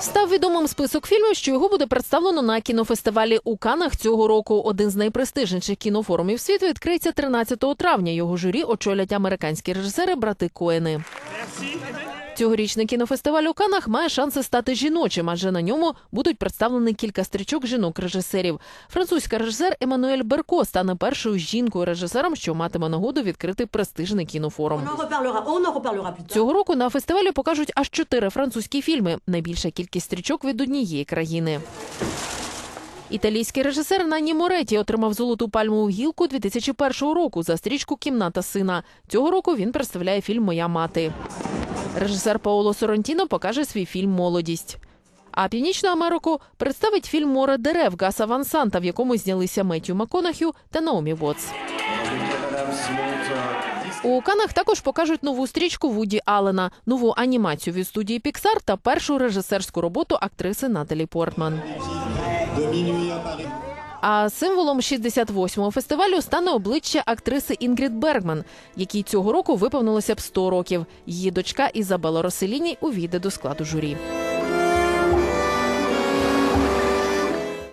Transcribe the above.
Став відомим список фільмів, що його буде представлено на кінофестивалі у Канах цього року. Один з найпрестижніших кінофорумів світу відкриється 13 травня. Його журі очолять американські режисери брати Коени. Цьогорічний кінофестиваль у Канах має шанси стати жіночим, адже на ньому будуть представлені кілька стрічок жінок-режисерів. Французька режисер Еммануель Берко стане першою жінкою-режисером, що матиме нагоду відкрити престижний кінофорум. Цього року на фестивалі покажуть аж чотири французькі фільми. Найбільша кількість стрічок від однієї країни. Італійський режисер Нанні Мореті отримав золоту пальмову гілку 2001 року за стрічку Кімната сина. Цього року він представляє фільм Моя мати. Режисер Паоло Соронтіно покаже свій фільм Молодість. А Північну Америку представить фільм Море дерев Гаса Ван Санта, в якому знялися Меттю Маконахю та Наомі Вотс. У Канах також покажуть нову стрічку Вуді Аллена, нову анімацію від студії Pixar та першу режисерську роботу актриси Наталі Портман. А символом 68-го фестивалю стане обличчя актриси Інгрід Бергман, якій цього року виповнилося б 100 років. Її дочка Ізабела Роселіні увійде до складу журі.